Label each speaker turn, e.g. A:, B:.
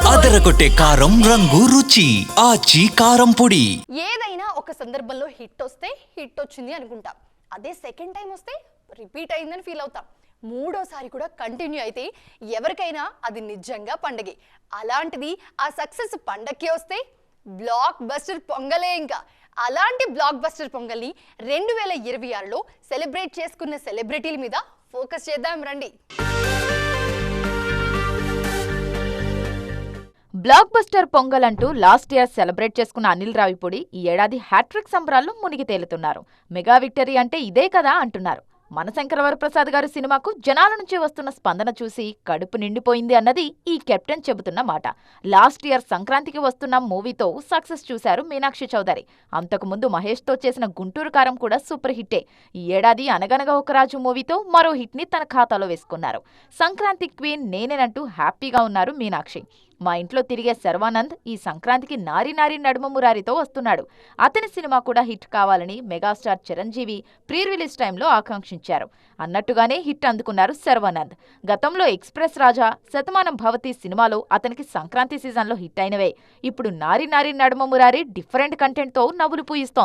A: అదరగొట్టే కారం రంగు రుచి ఆచి కారం పొడి.
B: ఏదైనా ఒక సందర్భంలో హిట్ వస్తే హిట్ వచ్చింది అనుకుంటాం. అదే సెకండ్ టైం వస్తే రిపీట్ అయిందని ఫీల్ అవుతాం. మూడోసారి కూడా కంటిన్యూ అయితే ఎవరికైనా అది నిజంగా పండగే. అలాంటిది ఆ సక్సెస్ పండక్కి వస్తే బ్లాక్ బస్టర్ పొంగలే ఇంకా. అలాంటి బ్లాక్ బస్టర్ పొంగల్ని రెండు వేల ఇరవై ఆరులో సెలబ్రేట్ చేసుకున్న సెలబ్రిటీల మీద ఫోకస్ చేద్దాం రండి.
C: బ్లాక్ బస్టర్ పొంగల్ అంటూ లాస్ట్ ఇయర్ సెలబ్రేట్ చేసుకున్న అనిల్ రావిపూడి ఈ ఏడాది హ్యాట్రిక్ సంబరాల్లో మునిగి తేలుతున్నారు. మెగా విక్టరీ అంటే ఇదే కదా అంటున్నారు. మన శంకరవరప్రసాద్ గారి సినిమాకు జనాల నుంచి వస్తున్న స్పందన చూసి కడుపు నిండిపోయింది అన్నది ఈ కెప్టెన్ చెబుతున్న మాట. లాస్ట్ ఇయర్ సంక్రాంతికి వస్తున్న మూవీతో సక్సెస్ చూశారు మీనాక్షి చౌదరి. అంతకుముందు మహేష్తో చేసిన గుంటూరు కారం కూడా సూపర్ హిట్టే. ఈ ఏడాది అనగనగా ఒక రాజు మూవీతో మరో హిట్ని తన ఖాతాలో వేసుకున్నారు. సంక్రాంతి క్వీన్ నేనేనంటూ హ్యాపీగా ఉన్నారు మీనాక్షి. మా ఇంట్లో తిరిగే శర్వానంద్ ఈ సంక్రాంతికి నారి నారి నడుమ మురారితో వస్తున్నాడు. అతని సినిమా కూడా హిట్ కావాలని మెగాస్టార్ చిరంజీవి ప్రీ రిలీజ్ టైంలో ఆకాంక్షించారు. అన్నట్టుగానే హిట్ అందుకున్నారు శర్వానంద్. గతంలో ఎక్స్ప్రెస్ రాజా శతమానం భవతి సినిమాలో అతనికి సంక్రాంతి సీజన్లో హిట్ అయినవే. ఇప్పుడు నారి నారి నడుమ మురారి డిఫరెంట్ కంటెంట్తో నవ్వులు పూయిస్తోంది.